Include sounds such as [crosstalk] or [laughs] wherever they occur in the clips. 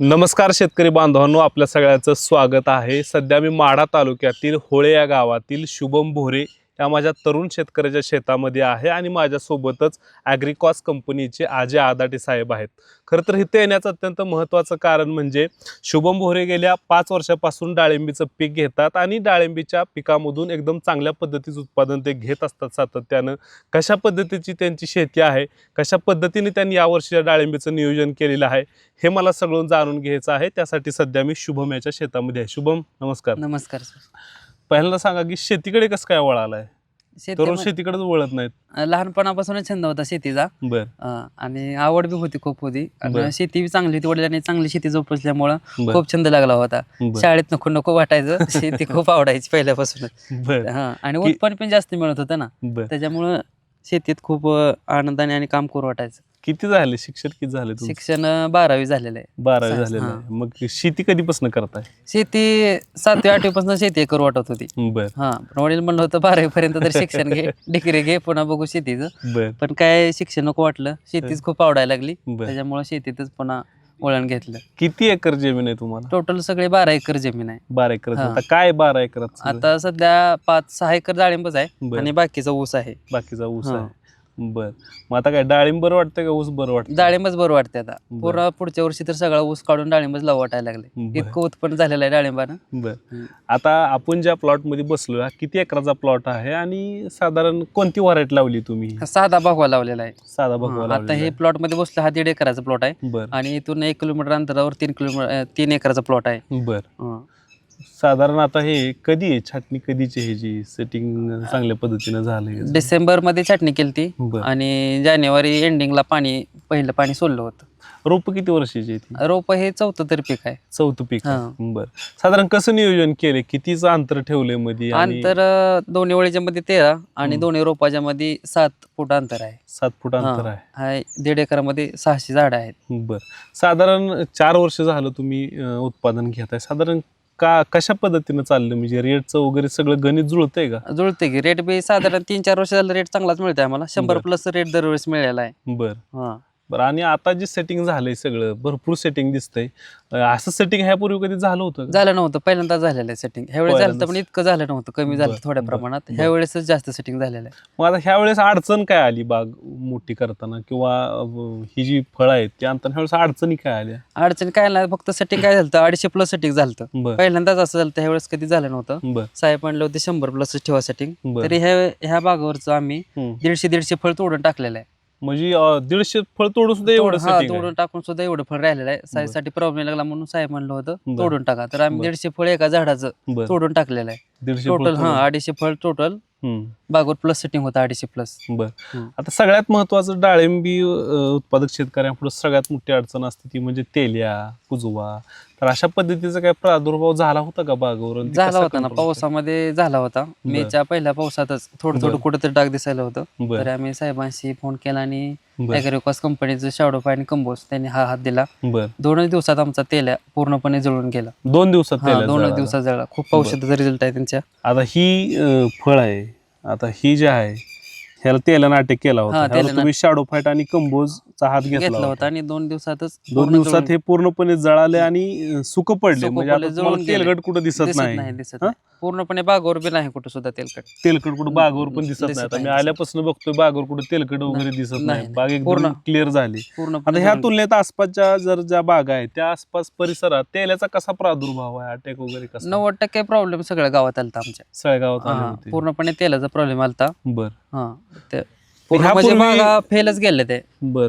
नमस्कार शेतकरी बांधवांनो आपल्या सगळ्यांचं स्वागत आहे. सध्या मी माढा तालुक्यातील होळे या गावातील शुभम भोरे या माझ्या तरुण शेतकऱ्याच्या शेतामध्ये आहे आणि माझ्यासोबतच ॲग्रिकॉस कंपनीचे आजे आदाटे साहेब आहेत. खरं तर इथे येण्याचं अत्यंत महत्त्वाचं कारण म्हणजे शुभम भोरे गेल्या पाच वर्षापासून डाळिंबीचं पीक घेतात आणि डाळिंबीच्या पिकामधून एकदम चांगल्या पद्धतीचं उत्पादन ते घेत असतात सातत्यानं. कशा पद्धतीची त्यांची शेती आहे? कशा पद्धतीने त्यांनी यावर्षी डाळिंबीचं नियोजन केलेलं आहे? हे मला सगळं जाणून घ्यायचं आहे. त्यासाठी सध्या मी शुभम याच्या शेतामध्ये आहे. शुभम नमस्कार. नमस्कार सर. पहिल्यांदा सांगा की शेतीकडे कसं काय वळालाय तरुण शेती शेतीकडेच वळत नाहीत. लहानपणापासूनच छंद होता शेतीचा. बर. अं, आणि आवड बी होती खूप होती. बरं. आणि शेती बी चांगली होती. वडिलांनी चांगली शेती जोपासल्यामुळं बर. खूप छंद लागला होता. बर. शाळेत नको नको वाटायचं. [laughs] शेती खूप आवडायची पहिल्यापासूनच. बर. हा आणि की- उत्पन्न पण जास्त मिळत होतं ना. बर. त्याच्यामुळं शेतीत खूप अं, आनंदाने आणि काम करू वाटायचं. किती झाले? शिक्षण किती झाले तुमचं? शिक्षण अं, बारावी झालेलं आहे. बारावी झालेलं. आहे. मग शेती कधीपासून करताय? शेती सातवी आठवीपासून शेती करू वाटत होती. बर. हा पण वडील म्हणलं होतं बारावी पर्यंत तर शिक्षण घे [laughs] डिग्री घे पुन्हा बघू शेतीचं. बर. पण काय शिक्षण नको वाटलं. शेतीच खूप आवडायला लागली. बर. त्याच्यामुळे शेतीतच पुन्हा वळण घेतलं. किती एकर जमीन आहे तुम्हाला? टोटल सगळे बारा एकर जमीन आहे. बारा एकर हां. आता काय बारा एकरात सगळं? आता सध्या पाच सहा एकर डाळिंबच आहे बर. आणि बाकीचा ऊस आहे. बाकीचा ऊस हां. आहे. बर. मग आता काय डाळिंब बरं वाटतं का? ऊस बरं वाटतं डाळिंबच बरं वाटते आता. बर. पूर्ण पुढच्या वर्षी तर सगळा ऊस काढून डाळिंबच लावू वाटायला लागले. इतकं उत्पन्न झालेलं आहे डाळिंबानं. बर. हम्म. आता आपण ज्या प्लॉटमध्ये बसलो हा किती एकराचा प्लॉट आहे आणि साधारण कोणती व्हरायटी लावली तुम्ही? हा साधा भागवा लावलेला आहे. साधा भगवा हा, आता लावलेला हे आहे. प्लॉटमध्ये बसलं हा दीड एकराचा प्लॉट आहे. बर. आणि इथून एक किलोमीटर अंतरावर तीन किलोमीटर तीन एकराचा प्लॉट आहे. बर. हा. साधारण आता हे कधी आहे? छाटणी कधीची हे जी सेटिंग चांगल्या पद्धतीनं झालंय डिसेंबरमध्ये छाटणी केली ती बर. आणि जानेवारी एंडिंगला पाणी पहिलं पाणी सोडलं होतं. रोप किती वर्षाची आहे ती? रोप हे चौथं तरी पीक आहे. चौथं पीक. हां. बर. साधारण कसं नियोजन केले कितीचं अंतर ठेवलंयमध्ये आणि अंतर अं, दोन्ही ओळीच्या मध्ये तेरा आणि. दोन्ही रोपाच्या मध्ये सात फूट अंतर आहे. सात फूट अंतर. आहे. हा दीड एकरामध्ये सहाशे झाड आहेत. बर. साधारण चार वर्ष झालं तुम्ही अं, उत्पादन घेताय. साधारण का कशा पद्धतीनं चाललं? म्हणजे रेटचं वगैरे सगळं गणित जुळतंय का? जुळते की. रेट बी साधारण तीन चार वर्ष झालं रेट चांगलाच मिळतोय आम्हाला. शंभर बरं. प्लस रेट दरवेळेस मिळाला आहे. बर. हा. बरं आणि आता जे सेटिंग झालंय सगळं भरपूर सेटिंग दिसतंय. अं, असं सेटिंग ह्यापूर्वी कधी झालं होतं का? झालं नव्हतं. पहिल्यांदा झालेलं आहे सेटिंग ह्यावेळेस झालं होतं पण पहिल्यांदाच. इतकं झालं नव्हतं. कमी झालं बरं, थोड्या बरं, प्रमाणात. बरं. ह्या वेळेसच जास्त सेटिंग झालेलं आहे. मग आता ह्या वेळेस अडचण काय आली बाग मोठी करताना? किंवा अं, ही जी फळं आहेत ती आणताना ह्यावेळेस अडचणी काय आल्या? अडचण काय नाही. फक्त सेटिंग काय झालं अडीचशे प्लस सेटिंग झालं बर. पहिल्यांदाच असं झालं ह्यावेळेस कधी झालं नव्हतं. बर. साहेब म्हणलं होते शंभर प्लस ठेवा सेटिंग बर. तरी ह्या ह्या बागावरचं आम्ही हम्म. दीडशे दीडशे फळ तोडून टाकलेलं आहे. म्हणजे अं, दीडशे फळ तोडून सुद्धा एवढं तोड- हा, setting आहे. तोडून टाकून सुद्धा एवढं फळ राहिलेलं आहे साईजसाठी प्रॉब्लेम लागला म्हणून साहेब म्हणलं होतं बरं. तोडून टाका तर आम्ही बरं. दीडशे फळ एका झाडाचं बर तोडून टाकलेलं आहे दीडशे फळ टोटल हा तोडून. अडीचशे फळ टोटल. बागवर प्लस सेटिंग होतं अडीचशे प्लस बर. आता सगळ्यात महत्वाचं डाळिंबी उत्पादक शेतकऱ्यांपुढे सगळ्यात मोठी अडचण असते ती म्हणजे तेल्या कुजवा. तर अशा पद्धतीचा काय प्रादुर्भाव झाला होता का बागावर? ते झाला होता ना? पावसामध्ये झाला होता. मेच्या पहिल्या पावसातच थोडं थोडं. कुठेतरी डाग दिसायला होतं. तर आम्ही साहेबांशी फोन केला आणि ॲग्रिकॉस कंपनीचं शाडोफा आणि कंबोज त्यांनी हा हात दिला. दोनच दिवसात आमचा तेल पूर्णपणे जळून गेला. दोन दिवसात तेल्या दोनच जळाला. दिवसात जळला. खूप औषधाचा रिझल्ट आहे त्यांच्या. आता ही फळ आहे. आता ही जी आहे ह्याला तेलानं अटॅक केला होता हा, तेलानं. तुम्ही शॅडो फाईट आणि कंबोजचा हात घेतला घेतला होता आणि दोन दिवसातच दोन पूर्ण दिवसात जळून- हे पूर्णपणे जळाले आणि सुक पडले. सुकं म्हणजे आता पडले, तुम्हाला जळून गेले. तेलकट कुठं दिसत नाही. नाही दिसत हा? नाही. पूर्णपणे बागवर बी नाही कुठं सुद्धा तेलकट. तेलकट कुठं बागावर पण दिसत दिसत नाही. आता मी नाही, दिसत. आल्यापासून बघतोय बागावर कुठं तेलकट वगैरे नाही, दिसत नाही. बाग एकदम पूर्ण. क्लिअर झाली. आता पूर्णपणे ह्या जळून तुलनेत आसपासच्या जर ज्या बागा आहेत त्या आसपास परिसरात तेलाचा कसा प्रादुर्भाव आहे? अटॅक वगैरे कसा? नव्वद टक्के प्रॉब्लेम सगळ्या गावात आलता आमच्या. सळगावात आले हा, होते. पूर्णपणे तेलाचा प्रॉब्लेम आलता. बर. हा ते पूर्ण ह्यापूर्वी- बागा फेलच गेले ते. बर.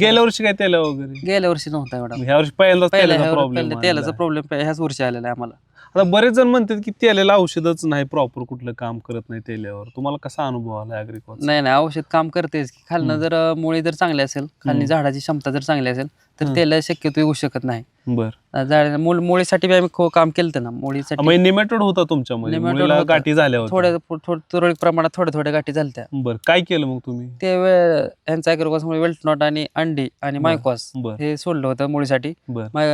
गेल्या वर्षी काय तेला वगैरे? गेल्या वर्षी नव्हता एवढा. ह्या वर्षी पहिल्यांदाच पहिल्या तेलाचा प्रॉब्लेम पहिल्या तेलाचा प्रॉब्लेम ह्याच वर्षी आलेला आहे आम्हाला. आता बरेच जण म्हणतात की तेलाला औषधच नाही प्रॉपर कुठलं काम करत नाही तेल्यावर तुम्हाला कसा अनुभव आला अग्रिकॉल नाही नाही औषध काम करतेच की खालनं. जर अं, मुळी जर चांगली असेल खालनी हम्म. झाडाची क्षमता जर चांगली असेल तर हम्म. त्याला शक्यतो येऊ शकत नाही. बर. अं, झाड मूळ मुळीसाठी बी आम्ही काम केलं ना मुळीसाठी. म्हणजे निमेटोड होता तुमच्यामध्ये. Nematode मुलीला होता. गाठी झाल्या होत्या. थोड्या थोड्या तुरळक प्रमाणात थोड्या थोड्या गाठी झालत्या. बर काय केलं मग तुम्ही? ते वे- यांचा ॲग्रोकॉसमुळे वेल्टनॉट आणि अंडी आणि. मायकॉस बर हे सोडलं होतं मुळीसाठी बर मा-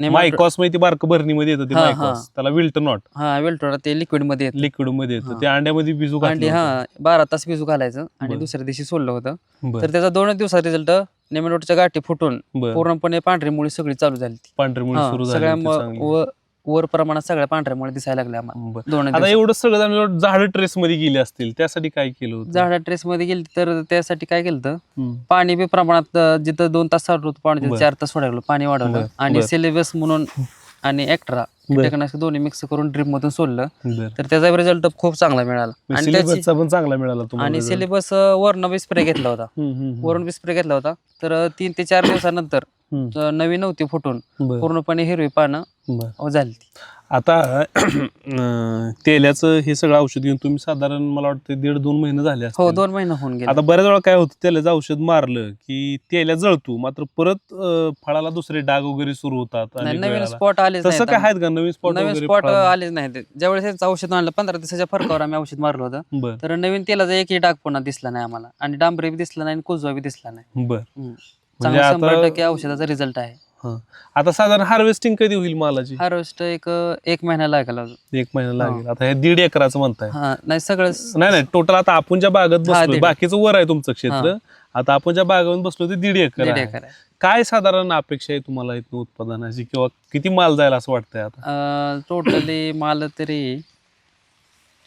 नेमाटो- मायकॉस माहिती बारक भरणीमध्ये येतं ते हा, मायकॉस हा. त्याला विल्ट नॉट हा वेल्टनॉट ते लिक्विडमध्ये येतं. लिक्विडमध्ये येतं हा. ते अंड्यामध्ये बिजू अंडी घातलं हा बारा तास भिजू घालायचं आणि बरं. दुसऱ्या दिवशी सोडलं होतं. तर त्याचा दोनच दिवसात रिझल्ट नेमेटोडच्या गाठी फुटून बर पूर्णपणे पांढरी मुळी सगळी चालू झाली. पांढरी मुळी हा, सुरू सगळ्या झाली म- होती चांगली. व- वर प्रमाणात सगळ्या पांढऱ्या मुळे दिसायला लागल्या आम्हाला बर. दोन आता एवढं सगळं झाड ट्रेस मध्ये गेली असतील त्यासाठी काय केलं होतं झाडा ट्रेस मध्ये गेली तर त्यासाठी काय केलं तर हम्म. पाणी बी प्रमाणात अं, जिथं दोन तास चालू होतं पाणी तिथं बर. चार तास सोडायला पाणी वाढवलं बर, आणि बर. सिलेबस म्हणून [laughs] आणि एक्ट्रा बर. कीटकनाशक दोन्ही मिक्स करून ड्रीप मधून सोडलं बर तर त्याचा रिझल्ट खूप चांगला मिळाला आणि त्याची सिलेबसचा पण चांगला मिळाला तुम्हाला आणि result. सिलेबस वरण बी स्प्रे घेतला होता [laughs] हम्म, हम्म, हम्म. वरून बी स्प्रे घेतला होता तर तीन ते चार दिवसानंतर हम्म. अं, नवी नव्हती फुटून बर, पूर्णपणे हिरवी पानं बर. झाली ती. आता [clears throat] अं, तेल्याचं हे सगळं औषध घेऊन तुम्ही साधारण मला वाटतं दीड दोन महिने झाले हो. दोन महिने होऊन गेले आता बऱ्याच वेळा काय होतं तेलाचं औषध मारलं की तेल्या जळतो मात्र परत अं, फळाला दुसरे डाग वगैरे सुरू होतात नाही, अनेक नवीन वेळेला. स्पॉट आलेच तसं काय नाहीत. आहेत का नवीन स्पॉट नवीन स्पॉट? आलेच नाही ज्यावेळेस औषध आणलं पंधरा दिवसाच्या फरकावर आम्ही औषध मारलं होतं बर तर नवीन तेलाचा एकही डाग पुन्हा दिसला नाही आम्हाला आणि डांबरी बी दिसला नाही आणि कुजवा बी दिसला नाही बर हम्म. म्हणजे चांगला शंभर आता टक्के औषधाचा रिझल्ट आहे हा. आता साधारण हार्वेस्टिंग कधी होईल मालाची हार्वेस्ट एक एक महिना लागला अजून. एक महिना लागेल आता हे दीड एकराचं म्हणताय हा नाही सगळं नाही नाही टोटल आता आपण ज्या बागेत हा, बसलो दीड. बाकीचं वर आहे तुमचं क्षेत्र आता आपण ज्या बागेवर बसलो ते दीड एकर दीड आहे. एकर आहे काय साधारण अपेक्षा आहे तुम्हाला इथनं उत्पादनाची किंवा किती माल जायला असं वाटतंय आता टोटली माल तरी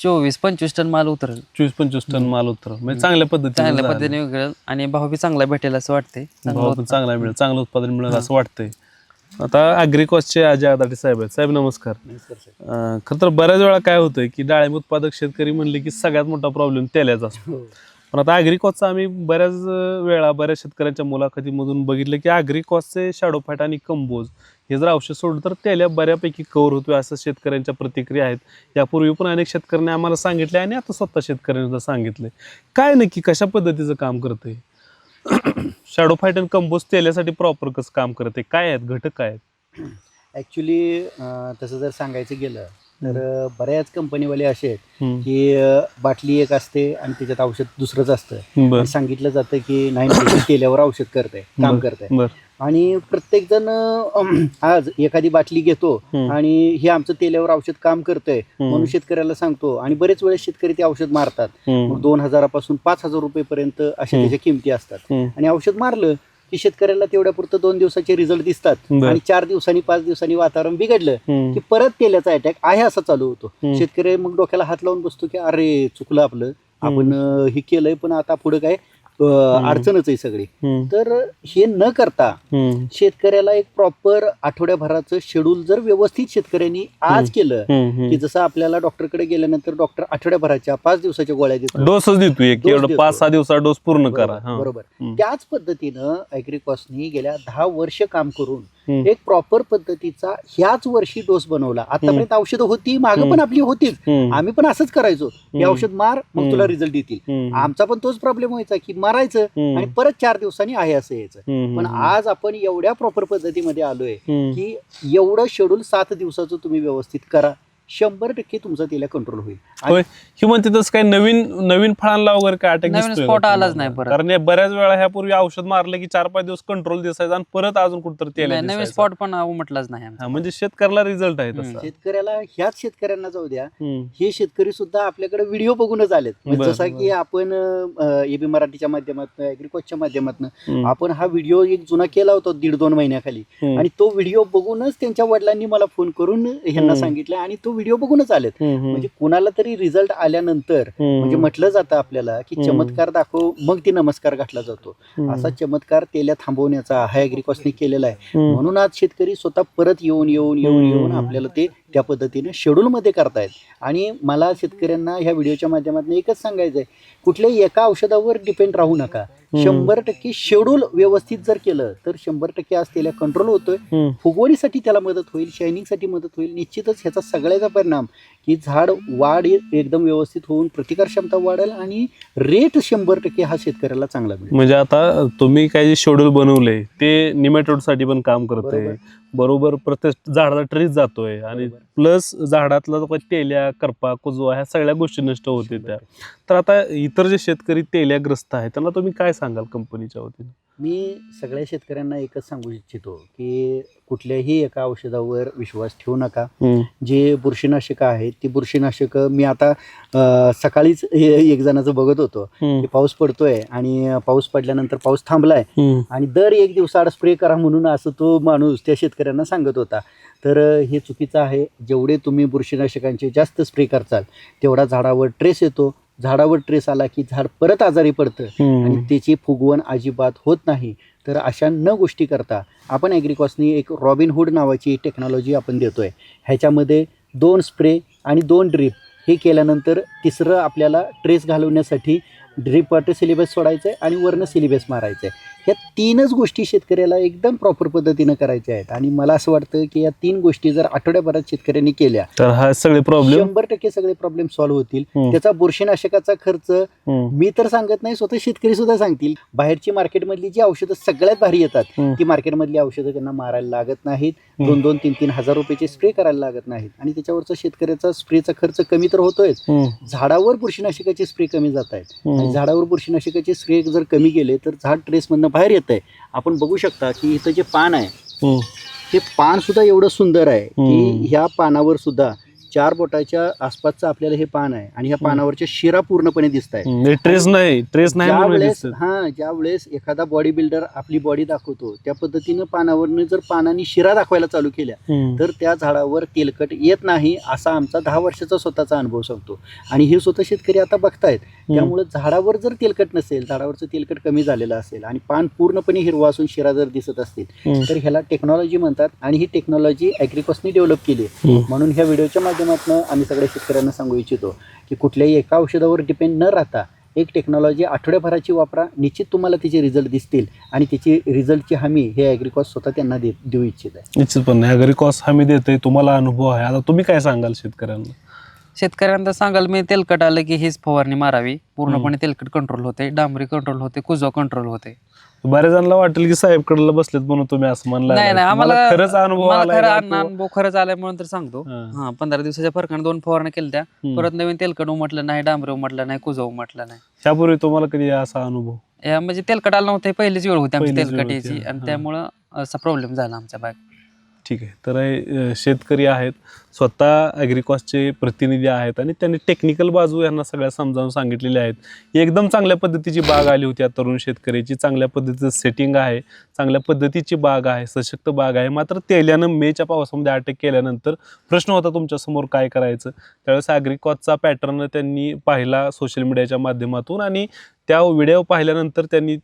चोवीस पंचवीस टन माल उतरेल. चोवीस पंचवीस टन माल उतर म्हणजे चांगल्या पद्धतीने चांगल्या झालं. पद्धतीने उतरेल आणि भाव बी चांगला भेटेल असं वाटतंय. चांगला भाव पण उत्पन्न. चांगला मिळेल चांगलं उत्पादन मिळेल असं वाटतंय. आता अग्रिकॉसचे अजय आदाटे साहेब आहेत. साहेब नमस्कार. अं, खरं तर बऱ्याच वेळा काय होतंय की डाळिंब उत्पादक शेतकरी म्हणले की सगळ्यात मोठा प्रॉब्लेम तेल्याचा असतो. पण आता ॲग्रिकॉसचा आम्ही बऱ्याच वेळा बऱ्याच शेतकऱ्यांच्या मुलाखतीमधून बघितलं की अग्रिकॉसचे शॅडोफॅट आणि कंबोज हे जर औषध सोडलं तर तेल्या बऱ्यापैकी कव्हर होतोय असं शेतकऱ्यांच्या प्रतिक्रिया आहेत. यापूर्वी पण अनेक शेतकऱ्यांनी आम्हाला सांगितले आणि आता स्वतः शेतकऱ्यांनी सांगितलं. काय नक्की कशा पद्धतीचं काम करते शॅडो फाईट आणि कंपोज तेल्यासाठी प्रॉपर कसं काम करते काय आहेत? घटक काय आहेत? ॲक्च्युली तसं जर सांगायचं गेलं तर बऱ्याच कंपनीवाले असे आहेत. की बाटली एक असते आणि त्याच्यात औषध दुसरंच असतं सांगितलं जातं की नाही केल्यावर औषध करतंय काम बर आणि प्रत्येक जण आज एखादी बाटली घेतो. आणि हे आमचं तेल्यावर औषध काम करतंय. म्हणून शेतकऱ्याला सांगतो आणि बरेच वेळेस शेतकरी ते औषध मारतात दोन हजारापासून पाच हजार रुपयेपर्यंत अशा हम्म. त्याच्या किमती असतात. आणि औषध मारलं की शेतकऱ्याला तेवढ्या पुरतं दोन दिवसाचे रिझल्ट दिसतात. आणि चार दिवसांनी पाच दिवसांनी वातावरण बिघडलं. की परत तेल्याचा अटॅक आहे असा चालू होतो. शेतकरी मग डोक्याला हात लावून बसतो की अरे चुकलं आपलं आपण हे केलंय पण आता पुढे काय अडचणच आहे सगळी. तर हे न करता. शेतकऱ्याला एक प्रॉपर आठवड्याभराचं शेड्यूल जर व्यवस्थित शेतकऱ्यांनी आज केलं. की जसं आपल्याला डॉक्टरकडे गेल्यानंतर डॉक्टर आठवड्याभराच्या पाच दिवसाच्या गोळ्या देतो डोसच देतो. पाच सहा दिवसा डोस पूर्ण करा बरोबर. त्याच पद्धतीनं ॲग्रिकॉसनी गेल्या दहा वर्ष काम करून. एक प्रॉपर पद्धतीचा ह्याच वर्षी डोस बनवला आतापर्यंत औषधं होती मागं पण आपली होतीच. आम्ही पण असंच करायचो हे. औषध मार मग तुला रिझल्ट येतील हम्म. आमचा पण तोच प्रॉब्लेम व्हायचा की मारायचं. आणि परत चार दिवसांनी आहे असं यायचं. पण आज आपण एवढ्या प्रॉपर पद्धतीमध्ये आलोय. की एवढं शेड्यूल सात दिवसाचं तुम्ही व्यवस्थित करा शंभर टक्के तुमचा तिला कंट्रोल होईल होय ही म्हणते तसं काय नवीन नवीन फळांना वगैरे काय अटॅक नवीन spot आलाच नाही परत. कारण हे बऱ्याच वेळा ह्यापूर्वी औषध मारलं की चार पाच दिवस कंट्रोल दिसायचा आणि परत अजून कुठतरी तेल नाही, नवीन स्पॉट पण उमटलाच नाही आमचा. म्हणजे शेतकऱ्याला रिझल्ट आहे हम्म. तसा शेतकऱ्याला ह्याच शेतकऱ्यांना जाऊ द्या हम्म. हे शेतकरी सुद्धा आपल्याकडे व्हिडिओ बघूनच आलेत म्हणजे बरं, जसा की आपण एबी मराठीच्या माध्यमातून ऍग्रिकॉसच्या माध्यमातून हम्म. आपण हा व्हिडिओ एक जुना केला होता दीड दोन महिन्याखाली हम्म. आणि तो व्हिडिओ बघूनच त्यांच्या वडिलांनी मला फोन करून ह्यांना हम्म. सांगितलं आणि तो व्हिडिओ बघूनच आलेत हम्म. हम्म. म्हणजे कुणाला तरी रिझल्ट आल्यानंतर. म्हणजे म्हटलं जातं आपल्याला की. चमत्कार दाखव मग ती नमस्कार घातला जातो. असा चमत्कार तेल्या थांबवण्याचा हा ऍग्रिकॉसने केलेला आहे. म्हणून आज शेतकरी स्वतः परत येऊन येऊन येऊन येऊन. आपल्याला ते त्या पद्धतीने शेड्यूलमध्ये करतायत आणि मला शेतकऱ्यांना ह्या व्हिडिओच्या माध्यमातून एकच सांगायचं आहे कुठल्याही एका औषधावर डिपेंड राहू नका. शंभर टक्के शेड्यूल व्यवस्थित जर केलं तर शंभर टक्के आज त्याला कंट्रोल होतोय. फुगवणीसाठी त्याला मदत होईल शायनिंगसाठी मदत होईल. निश्चितच ह्याचा सगळ्याचा परिणाम की झाड वाढ एकदम व्यवस्थित होऊन प्रतिकार क्षमता वाढेल आणि रेट शंभर टक्के हा शेतकऱ्याला चांगला मिळेल. म्हणजे आता तुम्ही काय जे शेड्यूल बनवले ते निमेटोडसाठी पण काम करते बरोबर. बरोबर प्रत्येक झाडाचा ट्रीज जातोय आणि. प्लस झाडातला जो काही तेल्या करपा कुजवा ह्या सगळ्या गोष्टी नष्ट होते त्या तर आता इतर जे शेतकरी तेल्याग्रस्त आहेत त्यांना तुम्ही काय सांगाल कंपनीच्या वतीने मी सगळ्या शेतकऱ्यांना एकच सांगू इच्छितो की कुठल्याही एका औषधावर विश्वास ठेवू नका. जे बुरशीनाशकं आहेत ती बुरशीनाशकं मी आता अं, सकाळीच हे- एक जणाचं बघत होतो की पाऊस पडतोय आणि पाऊस पडल्यानंतर पाऊस थांबलाय. आणि दर एक दिवसाआड स्प्रे करा म्हणून असं तो माणूस त्या शेतकऱ्यांना सांगत होता. तर अ, हे चुकीचं आहे. जेवढे तुम्ही बुरशीनाशकांचे जास्त स्प्रे करचाल तेवढा झाडावर ट्रेस येतो. झाडावर ट्रेस आला की झाड परत आजारी पडतं. आणि त्याची फुगवण अजिबात होत नाही. तर अशा न गोष्टी करता आपण ॲग्रिकॉसनी एक रॉबिनहूड नावाची टेक्नॉलॉजी आपण देतोय. ह्याच्यामध्ये दोन स्प्रे आणि दोन ड्रीप हे केल्यानंतर तिसरं आपल्याला ट्रेस घालवण्यासाठी ड्रीप वॉटर सिलेबस सोडायचं आहे आणि वरनं सिलेबस मारायचं आहे ह्या तीनच गोष्टी शेतकऱ्याला एकदम प्रॉपर पद्धतीनं करायच्या आहेत. आणि मला असं वाटतं की या तीन गोष्टी जर आठवड्याभरात शेतकऱ्यांनी केल्या तर हा सगळे प्रॉब्लेम शंभर टक्के सगळे प्रॉब्लेम सॉल्व्ह होतील. त्याचा बुरशीनाशकाचा खर्च मी तर सांगत नाही स्वतः शेतकरी सुद्धा सांगतील. बाहेरची मार्केटमधली जी औषधं सगळ्यात भारी येतात. ती मार्केटमधली औषधं त्यांना मारायला लागत नाहीत. दोन दोन तीन तीन हजार रुपयाचे स्प्रे करायला लागत नाहीत. आणि त्याच्यावरचा शेतकऱ्याचा स्प्रेचा खर्च कमी तर होतोयच. झाडावर बुरशीनाशकाचे स्प्रे कमी जात आहेत आणि झाडावर बुरशीनाशकाचे स्प्रे जर कमी गेले तर झाड ट्रेसमधनं बाहेर येत आहे आपण बघू शकता की इथं जे पान आहे हे. पान सुद्धा एवढं सुंदर आहे हम्म. की ह्या पानावर सुद्धा चार बोटाच्या आसपासचं आपल्याला हे पान आहे आणि ह्या. पानावरच्या शिरा पूर्णपणे दिसत आहे ट्रेस नाही ट्रेस नाही ज्या म्हणून वेळेस दिसत. हा ज्या वेळेस एखादा बॉडी बिल्डर आपली बॉडी दाखवतो त्या पद्धतीनं पानावरनं जर पानांनी शिरा दाखवायला चालू केल्या हम्म. तर त्या झाडावर तेलकट येत नाही असा आमचा दहा वर्षाचा स्वतःचा अनुभव सांगतो आणि हे स्वतः शेतकरी आता बघतायत त्यामुळे झाडावर जर तेलकट नसेल झाडावरचं तेलकट कमी झालेलं असेल आणि पान पूर्णपणे हिरवा असून शिरा जर दिसत असतील हम्म. तर ह्याला टेक्नॉलॉजी म्हणतात आणि ही टेक्नॉलॉजी ॲग्रिकॉसनी डेव्हलप केली आहे हम्म. म्हणून ह्या व्हिडिओच्या माध्यमातून आम्ही सगळ्या शेतकऱ्यांना सांगू इच्छितो की कुठल्याही एका औषधावर डिपेंड न राहता एक टेक्नॉलॉजी आठवड्याभराची वापरा. निश्चित तुम्हाला तिचे रिझल्ट दिसतील आणि त्याची रिझल्टची हमी हे ॲग्रिकॉस स्वतः त्यांना दे देऊ इच्छित आहे. निश्चितपणे अगरी कॉस हमी देते तुम्हाला अनुभव आहे. आता तुम्ही काय सांगाल शेतकऱ्यांना? शेतकऱ्यांना सांगाल मी तेलकट आलं की हीच फवारणी मारावी. पूर्णपणे तेलकट कंट्रोल होते डांबरी कंट्रोल होते कुजो कंट्रोल होते. बऱ्याच जणांना वाटेल की साहेब कडला बसलेत म्हणून तुम्ही असं म्हणला नाही नाही तुम्हाला आम्हाला खरंच अनुभव मला आलाय खरं का अन- तो? अनुभव खरंच आलाय म्हणून तर सांगतो हा. हा पंधरा दिवसाच्या फरकाने दोन फवारण्या केल्या हम्म. परत नवीन तेलकट उमटलं नाही डांबरे उमटलं नाही कुजो उमटलं नाही त्यापूर्वी तुम्हाला कधी असा अनुभव या म्हणजे तेलकट आलं नव्हतं हे पहिलीच वेळ होती आमची पहिलीच वेळ तेलकट यायची आणि. त्यामुळं असा प्रॉब्लेम झाला आमच्या बाग ठीक आहे. तर हे, शेतकरी आहेत स्वतः ॲग्रिकॉसचे प्रतिनिधी आहेत आणि त्यांनी टेक्निकल बाजू यांना सगळ्या समजावून सांगितलेल्या आहेत. एकदम चांगल्या पद्धतीची बाग आली होती या तरुण शेतकऱ्याची. चांगल्या पद्धतीचं सेटिंग आहे चांगल्या पद्धतीची बाग आहे सशक्त बाग आहे. मात्र तेल्यानं मेच्या पावसामध्ये अटॅक केल्यानंतर प्रश्न होता तुमच्यासमोर काय करायचं? त्यावेळेस ॲग्रिकॉसचा पॅटर्न त्यांनी पाहिला सोशल मीडियाच्या माध्यमातून आणि त्या व्हिडिओ पाहिल्यानंतर त्यांनी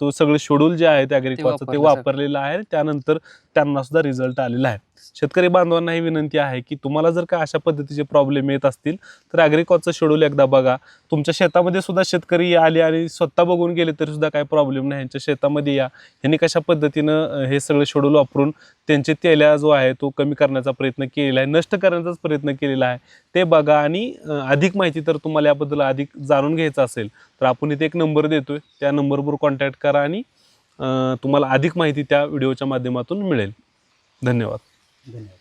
तो सगळं शेड्यूल जे आहे ॲग्रिकॉसचं ते. वापरलेलं आहे. त्यानंतर त्यांना सुद्धा रिझल्ट आलेला आहे. शेतकरी बांधवांना ही विनंती आहे की तुम्हाला जर का अशा पद्धतीचे प्रॉब्लेम येत असतील तर ॲग्रिकॉचं शेड्यूल एकदा बघा. तुमच्या शेतामध्ये सुद्धा शेतकरी आले आणि स्वतः बघून गेले तरी सुद्धा काही प्रॉब्लेम नाही. यांच्या शेतामध्ये या. यांनी कशा पद्धतीनं हे सगळं शेड्यूल वापरून त्यांचे तेल्या जो आहे तो कमी करण्याचा प्रयत्न केलेला आहे नष्ट करण्याचाच प्रयत्न केलेला आहे ते बघा. आणि अधिक माहिती तर तुम्हाला याबद्दल अधिक जाणून घ्यायचं असेल तर आपण इथे एक नंबर देतोय. त्या नंबरवर कॉन्टॅक्ट करा आणि तुम्हाला अधिक माहिती त्या व्हिडिओच्या माध्यमातून मिळेल. धन्यवाद. धन्यवाद.